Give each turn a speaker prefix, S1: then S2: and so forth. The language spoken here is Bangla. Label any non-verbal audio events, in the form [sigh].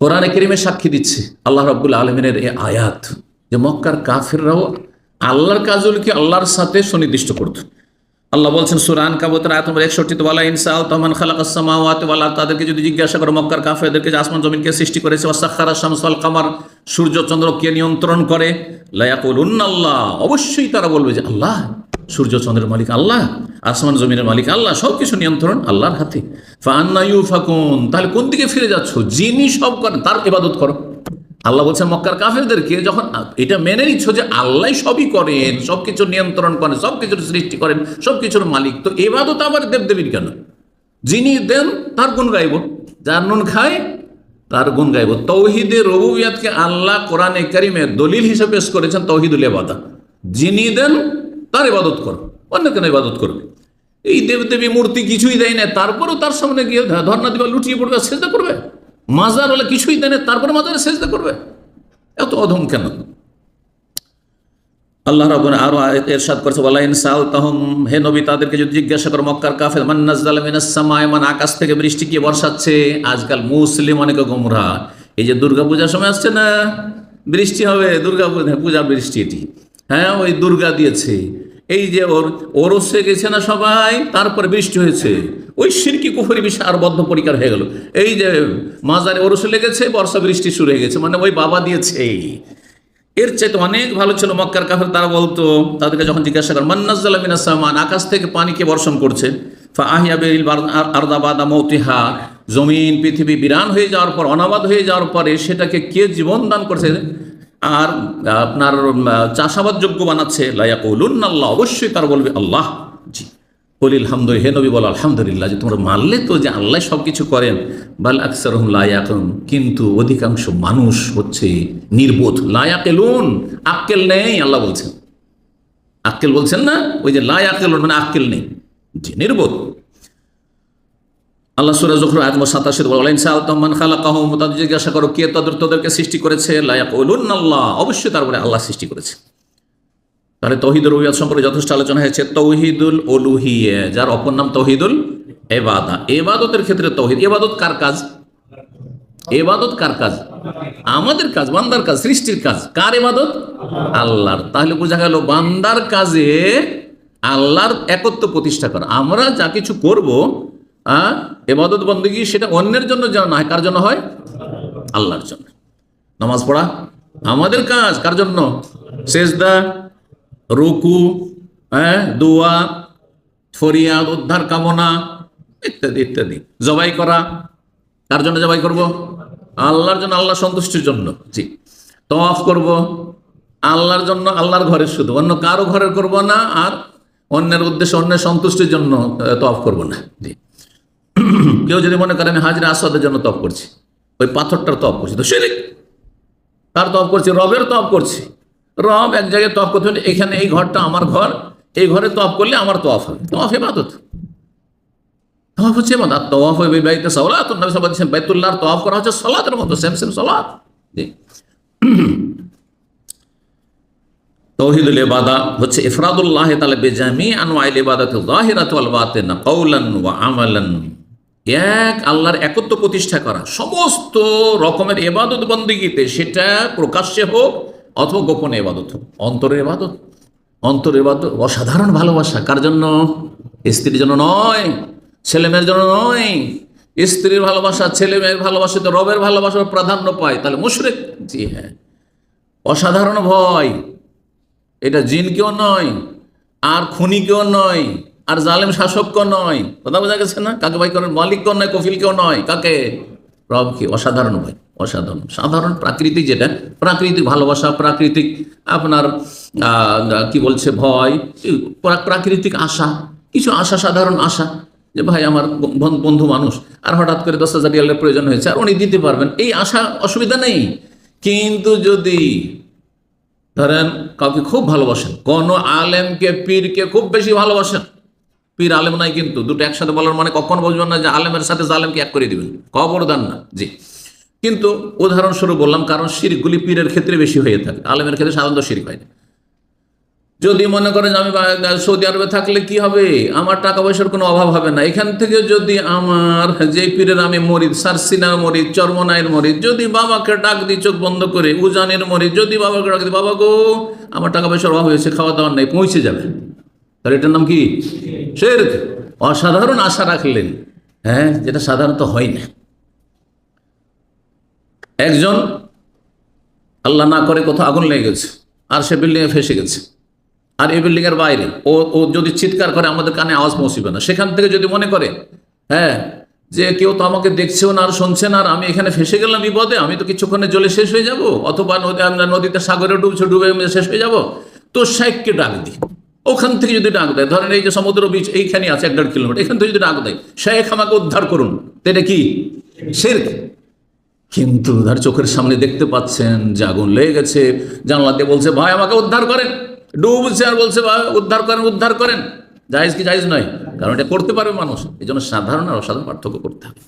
S1: কোরআনে কেরিমে সাক্ষী দিচ্ছে। আল্লাহ রাব্বুল আলমিনের এই আয়াত যে মক্কার কাফেররাও আল্লাহর কাজগুলিকে আল্লাহর সাথে সুনির্দিষ্ট করত। আল্লাহ বলছেন সুরান কাবতের আয়াত নম্বর একষট্টিতে বলা ইনসাল তমান খালাক সামাওয়াত ওয়ালা তাদেরকে যদি জিজ্ঞাসা করো, মক্কার কাফেরদেরকে যে আসমান জমিনকে সৃষ্টি করেছে, ওয়াসাখারা শামসাল কামার, সূর্য চন্দ্র কে নিয়ন্ত্রণ করে লায়াকুল আল্লাহ অবশ্যই তারা বলবে যে, আল্লাহ সূর্য, চন্দ্রের মালিক আল্লাহ, আসমান, জমিনের মালিক আল্লাহ সব কিছু নিয়ন্ত্রণ আল্লাহর হাতে। ফাকুন তাহলে কোন দিকে ফিরে যাচ্ছ? যিনি সব করেন, তার ইবাদত করো। আল্লাহ বলছেন, মক্কার কাফেরদেরকে যখন এটা মেনে নিচ্ছ যে আল্লাহ সবই করেন সব কিছু নিয়ন্ত্রণ করেন সব কিছুর সৃষ্টি করেন সব কিছুর মালিক, তো এবাদত আবার দেবদেবীর কেন? যিনি দেন, তার গুণ গাইব যার নুন খায়, তার গুণ গাইব তৌহিদে রবুবিয়াতকে আল্লাহ কোরআনে কারিমে দলিল হিসেবে পেশ করেছেন তৌহিদুল এবাদা যিনি দেন তার ইবাদত করো, অন্য কেন ইবাদত করবে? এই দেবদেবী মূর্তি কিছুই দেয় না, তারপরেও তার সামনে গিয়ে ধর্ণা দিবা, লুটিয়ে পড়বে সেজদা করবে? মাজার হলে কিছুই দেয় না, তারপরে মাজারে সেজদা করবে? এত অধম কেন? আল্লাহ রাবুন আরও এরশাদ করছে বলা ইনসাল তাহম হে নবী, তাদেরকে যদি জিজ্ঞাসা করো, মক্কার কাফের মান্নাজাল মিনাসসামায় মান আকাশ থেকে বৃষ্টি কি বর্ষাচ্ছে আজকাল মুসলিম অনেকে গোমরা। এই যে দুর্গা পূজার সময় আসছে না, বৃষ্টি হবে দুর্গা পূজা বৃষ্টি এটি। হ্যাঁ ওই দুর্গা দিয়েছে। এই যে ওর, ওরসে গেছে না সবাই, তারপর বৃষ্টি হয়েছে। ওই সিরকি কুফরি বিষয় আর বদ্ধ পরিকার হয়ে গেল। এই যে মাজারে ওরসে লেগেছে, বর্ষা বৃষ্টি শুরু হয়ে গেছে মানে ওই বাবা দিয়েছে এর চাইতে অনেক ভালো ছিল মক্কার কাফের, তারা বলতো, তাদেরকে যখন জিজ্ঞাসা করেন, মান্নাজ্জালা মিনাস সামান আকাশ থেকে পানিকে বর্ষণ করছে? ফা আরদাবাদা মৌতিহা। জমিন, পৃথিবী বিরান হয়ে যাওয়ার পর, অনাবাদ হয়ে যাওয়ার পরে সেটাকে কে জীবন দান করছে? আর আপনার চাষাবাদ যোগ্য বানাচ্ছে। লাইয়া কৌলুন আল্লাহ, অবশ্যই তার বলবে আল্লাহ। জি। বলিল হামদ, হে নবী বল, আলহামদুলিল্লাহ, যে তোমরা মানলে তো যে আল্লাহ সব কিছু করেন। বাল আকসার লায়াকুন কিন্তু অধিকাংশ মানুষ হচ্ছে নির্বোধ। লায়াকেলুন আক্কেল নেই, আল্লাহ বলছেন। আক্কেল বলছেন না, ওই যে লায়াকেল মানে আক্কেল নেই। জি, নির্বোধ। আল্লাহ সুরা জখর আজম সাতাশের বলেন সাল তহমান জিজ্ঞাসা করো, কে তাদের, তোদেরকে সৃষ্টি করেছে? লায়াক আল্লাহ অবশ্যই তারপরে আল্লাহ সৃষ্টি করেছে। তাহলে তহিদুল রুহিয়াত সম্পর্কে যথেষ্ট আলোচনা হয়েছে। তৌহিদুল অলুহিয়ে যার অপর নাম তৌহিদুল এবাদা এবাদতের ক্ষেত্রে তৌহিদ এবাদত কার কাজ? এবাদত কার কাজ? আমাদের কাজ, বান্দার কাজ, সৃষ্টির কাজ। কার এবাদত আল্লাহর। তাহলে বোঝা গেল বান্দার কাজে আল্লাহর একত্ব প্রতিষ্ঠা করা। আমরা যা কিছু করব হ্যাঁ? এবাদত বন্দী সেটা অন্যের জন্য যেন না হয়। কার জন্য হয়? আল্লাহর জন্য। নামাজ পড়া আমাদের কাজ, কার জন্য? সেজদা, রুকু হ্যাঁ? দোয়া, ফরিয়াদ, উদ্ধার কামনা, ইত্যাদি ইত্যাদি। জবাই করা, কার জন্য জবাই করব? আল্লাহর জন্য, আল্লাহ সন্তুষ্টির জন্য। জি। তফ করব, আল্লাহর জন্য, আল্লাহর ঘরের শুধু। অন্য কারও ঘরের করব না, আর অন্যের উদ্দেশ্যে, অন্যের সন্তুষ্টির জন্য তফ করব না। জি। [clears throat] কেউ যদি মনে করে আমি হাজিরা আসাদের জন্য তফ করছি, ওই পাথরটার তফ করছি, তো সেদিক তার তফ করছি, রবের তফ করছি। রব এক জায়গায় তফ করতে হলে এখানে এই ঘরটা আমার ঘর, এই ঘরে তফ করলে আমার তফ হবে। তফ এবাদত তফ হচ্ছে এবাদত তফ হবে বিবাহিত সলাত। নবী সাল্লাল্লাহু আলাইহি তফ করা হচ্ছে সলাতের মতো সেম সেম সলাত। তৌহিদুল ইবাদা হচ্ছে ইফরাদুল্লাহ তাআলা বেজামি আনওয়াইল ইবাদাত যাহিরাত ওয়াল বাতিন কওলান ওয়া আমালান। এক আল্লাহর একত্ব প্রতিষ্ঠা করা। সমস্ত রকমের এবাদত বন্দীগীতে সেটা প্রকাশ্যে হোক অথবা গোপনে এবাদত হোক। অন্তরের এবাদত অন্তর এবাদত অসাধারণ ভালোবাসা। কার জন্য? স্ত্রীর জন্য নয় ছেলে মেয়ের জন্য নয়। স্ত্রীর ভালোবাসা ছেলে মেয়ের ভালোবাসা তো রবের ভালোবাসা প্রাধান্য পায়। তাহলে মুশরেক? জি হ্যাঁ। অসাধারণ ভয়। এটা জিনকেও নয়, আর খুনিকেও নয়। আর জালেম শাসককেও নয়। কথা বোঝা গেছে না? কাকে ভাই করেন? মালিককেও নয়, কফিলকেও নয়। কাকে? রবকে। অসাধারণ ভাই, অসাধারণ। সাধারণ প্রাকৃতিক যেটা, প্রাকৃতিক ভালোবাসা, প্রাকৃতিক আপনার কি বলছে, ভয় প্রাকৃতিক আশা, কিছু আশা, সাধারণ আশা। যে ভাই আমার বন্ধু মানুষ, আর হঠাৎ করে দশ হাজার রিয়ালের প্রয়োজন হয়েছে, আর উনি দিতে পারবেন। এই আশা অসুবিধা নেই। কিন্তু যদি ধরেন কাউকে খুব ভালোবাসেন, কোনো আলেমকে, পীরকে খুব বেশি ভালোবাসেন পীর আলেম নাই কিন্তু, দুটো একসাথে বলার মানে কখন বুঝবেন না যে আলেমের সাথে জালেমকে এক করে দিবেন। খবরদার না, জি। কিন্তু উদাহরণস্বরূপ বললাম, কারণ শিরগুলি পীরের ক্ষেত্রে বেশি হয়ে থাকে, আলেমের ক্ষেত্রে সাধারণত শির হয় না। যদি মনে করেন আমি সৌদি আরবে থাকলে কি হবে? আমার টাকা পয়সার কোনো অভাব হবে না। এখান থেকে যদি আমার যে পীরের আমি মরিদ, সারসিনার মরিদ চর্মনায়ের মরিদ, যদি বাবাকে ডাক দিই, চোখ বন্ধ করে, উজানের মরিদ, যদি বাবাকে ডাক দিই, বাবা গো, আমার টাকা পয়সার অভাব হয়েছে খাওয়া দাওয়ার নেই, পৌঁছে যাবে। তাহলে এটার নাম কি? শের, অসাধারণ আশা রাখলেন। হ্যাঁ যেটা সাধারণত হয় না। একজন, আল্লাহ না করে কোথাও আগুন লেগে গেছে, আর সে বিল্ডিংয়ে ফেসে গেছে। আর এই বিল্ডিংয়ের বাইরে, ও ও যদি চিৎকার করে, আমাদের কানে আওয়াজ পৌঁছবে না। সেখান থেকে যদি মনে করে হ্যাঁ যে কেউ তো আমাকে দেখছেও না আর শুনছে না, আর আমি এখানে ফেসে গেলাম বিপদে, আমি তো কিছুক্ষণে জলে শেষ হয়ে যাব, অথবা নদীতে সাগরে ডুবছে, ডুবে শেষ হয়ে যাব, তো শেখকে ডাক দিই। ওখান থেকে যদি ডাক দেয়, ধরেন এই যে সমুদ্র বীচ এইখানে আছে এক দেড় কিলোমিটার এখান থেকে যদি ডাক দেয়, শেখ আমাকে উদ্ধার করুন। এটা কি? শেখ কিন্তু তার চোখের সামনে দেখতে পাচ্ছেন যে আগুন লেগে গেছে। জানলা দিয়ে বলছে, ভাই, আমাকে উদ্ধার করেন। ডুবছে আর বলছে, ভাই, উদ্ধার করেন উদ্ধার করেন। জায়েজ কি জায়েজ নয়, কারণ এটা করতে পারবে মানুষ। এই জন্য সাধারণ আর অসাধারণ পার্থক্য করতে হবে।